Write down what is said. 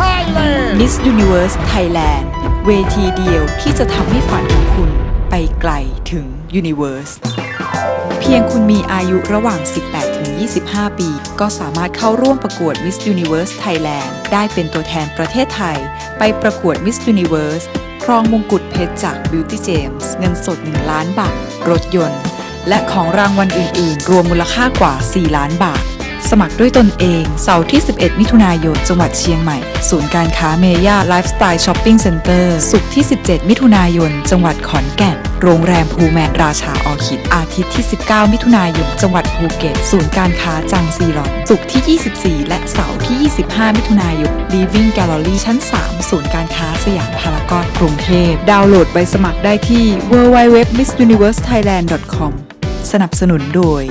Thailand Miss Universe Thailand เวทีเดียวที่จะทำให้ฝันของคุณไปไกลถึง Universe เพียงคุณมีอายุระหว่าง 18 ถึง 25 ปี ก็สามารถเข้าร่วมประกวด Miss Universe Thailand ได้เป็นตัวแทนประเทศไทย ไปประกวด Miss Universe ครองมงกุฎเพชรจาก Beauty James เงินสด 1 ล้านบาท รถยนต์ และของรางวัลอื่น ๆ รวมมูลค่ากว่า 4 ล้านบาท สมัครด้วยตนเอง เสาร์ที่ 11 มิถุนายน จังหวัดเชียงใหม่ ศูนย์การค้าเมย่าไลฟ์สไตล์ช้อปปิ้งเซ็นเตอร์ ศุกร์ที่ 17 มิถุนายน จังหวัดขอนแก่น โรงแรมภูแมนราชาออคิด อาทิตย์ที่ 19 มิถุนายน จังหวัดภูเก็ต ศูนย์การค้าจังซีรอน ศุกร์ที่ 24 และเสาร์ที่ 25 มิถุนายน Living Gallery ชั้น 3 ศูนย์การค้าสยามพารากอน กรุงเทพ ดาวน์โหลดใบสมัครได้ที่ www.missuniversethailand.com สนับสนุนโดย